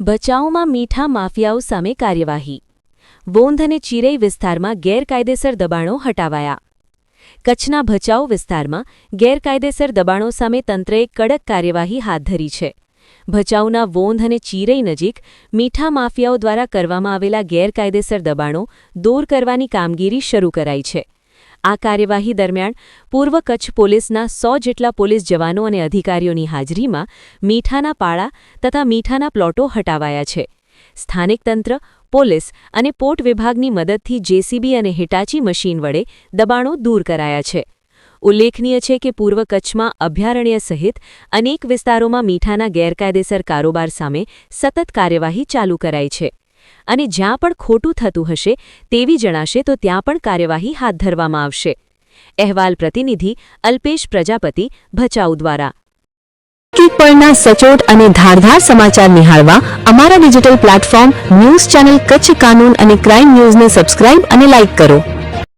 ભચાઉમાં મીઠા માફિયાઓ સામે કાર્યવાહી. વોંધ અને ચિરઈ વિસ્તારમાં ગેરકાયદેસર દબાણો હટાવાયા. કચ્છના ભચાઉ વિસ્તારમાં ગેરકાયદેસર દબાણો સામે તંત્રએ કડક કાર્યવાહી હાથ ધરી છે. ભચાઉના વોંધ અને ચિરઈ નજીક મીઠા માફિયાઓ દ્વારા કરવામાં આવેલા ગેરકાયદેસર દબાણો દૂર કરવાની કામગીરી શરૂ કરાઈ છે. આ કાર્યવાહી દરમિયાન પૂર્વ કચ્છ પોલીસના સો જેટલા પોલીસ જવાનો અને અધિકારીઓની હાજરીમાં મીઠાના પાળા તથા મીઠાના પ્લોટો હટાવાયા છે. સ્થાનિક તંત્ર, પોલીસ અને પોર્ટ વિભાગની મદદથી જેસીબી અને હિટાચી મશીન વડે દબાણો દૂર કરાયા છે. ઉલ્લેખનીય છે કે પૂર્વ કચ્છમાં અભયારણ્ય સહિત અનેક વિસ્તારોમાં મીઠાના ગેરકાયદેસર કારોબાર સામે સતત કાર્યવાહી ચાલુ કરાઈ છે. અને જ્યાં પણ ખોટું થતું હશે તેવી જણાશે તો ત્યાં પણ કાર્યવાહી હાથ ધરવામાં આવશે. અહેવાલ પ્રતિનિધિ અલ્પેશ પ્રજાપતિ, ભચાઉ દ્વારા. માર્કેટ પરના સચોટ અને ધારધાર સમાચાર નિહાળવા અમારા digital platform news channel Kutch કાનૂન અને ક્રાઇમ ન્યૂઝને સબસ્ક્રાઇબ અને લાઇક કરો.